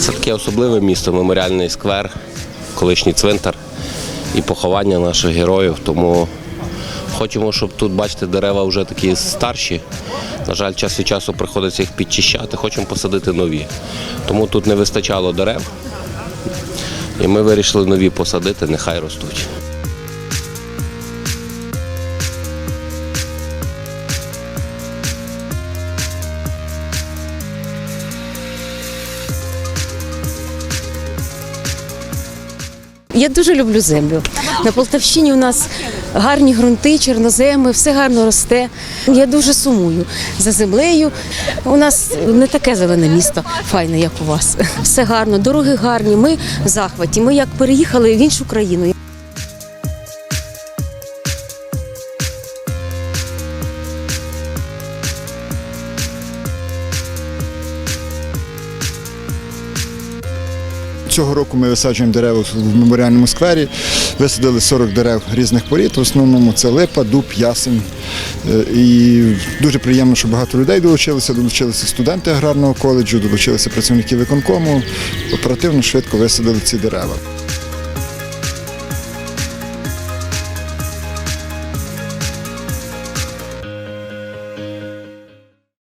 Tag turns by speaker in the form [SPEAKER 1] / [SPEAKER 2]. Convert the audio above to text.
[SPEAKER 1] Це таке особливе місто, меморіальний сквер, колишній цвинтар і поховання наших героїв. Тому хочемо, щоб тут, бачите, дерева вже такі старші. На жаль, час від часу приходиться їх підчищати, хочемо посадити нові. Тому тут не вистачало дерев. І ми вирішили нові посадити, нехай ростуть.
[SPEAKER 2] Я дуже люблю землю. На Полтавщині у нас гарні ґрунти, чорноземи, все гарно росте. Я дуже сумую за землею. У нас не таке зелене місто, файне, як у вас. Все гарно, дороги гарні. Ми в захваті. Ми як переїхали в іншу країну.
[SPEAKER 3] Цього року ми висаджуємо дерева в меморіальному сквері. Висадили 40 дерев різних порід. В основному це липа, дуб, ясень. Е, І дуже приємно, що багато людей долучилися. Долучилися студенти аграрного коледжу, долучилися працівники виконкому. Оперативно швидко висадили ці дерева.